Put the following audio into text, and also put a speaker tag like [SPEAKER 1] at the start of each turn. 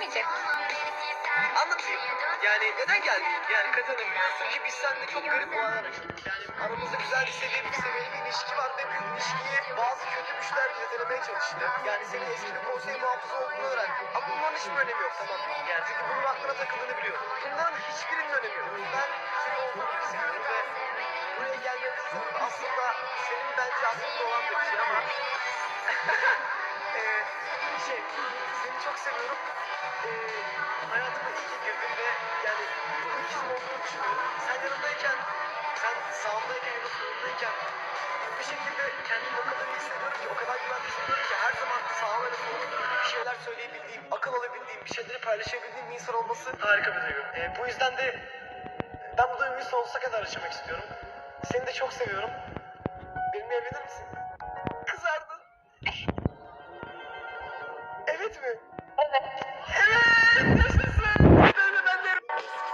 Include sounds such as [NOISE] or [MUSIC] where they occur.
[SPEAKER 1] diyecek.
[SPEAKER 2] Anlatayım. Yani neden geldin? Yani biliyorsun ki biz seninle çok garip olaylar yaşadık. Yani aramızda güzel istediğim, seviyeli bir ilişki var ve bu ilişkiyi bazı kötü güçler zedelemeye çalıştı. Yani senin eski bir konsey muhafızı olduğunu öğrendim. Ama bunların hiçbir önemi yok tamam mı? Yani çünkü bunun aklına takıldığını biliyorum. Bunların hiçbirinin önemi yok. Ben seni olduğunu seviyorum ve buraya gelmenin sebebi aslında senin bence aklında olan bir şey ama [LAUGHS] Eee şey, çok seviyorum. Eee hayatıma iyi ki ve yani bu ikisi olduğunu düşünüyorum. Sen yanımdayken, sen sağımdayken ya da solumdayken bir şekilde kendimi o kadar iyi hissediyorum ki, o kadar güvende hissediyorum ki her zaman sağıma ve soluma bir şeyler söyleyebildiğim, akıl alabildiğim, bir şeyleri paylaşabildiğim bir insan olması harika bir duygu. Eee, bu yüzden de ben bu duyguyu sonsuza kadar yaşamak istiyorum. Seni de çok seviyorum. Benimle evlenir misin? Evet mi?
[SPEAKER 1] Evet.
[SPEAKER 2] Evet.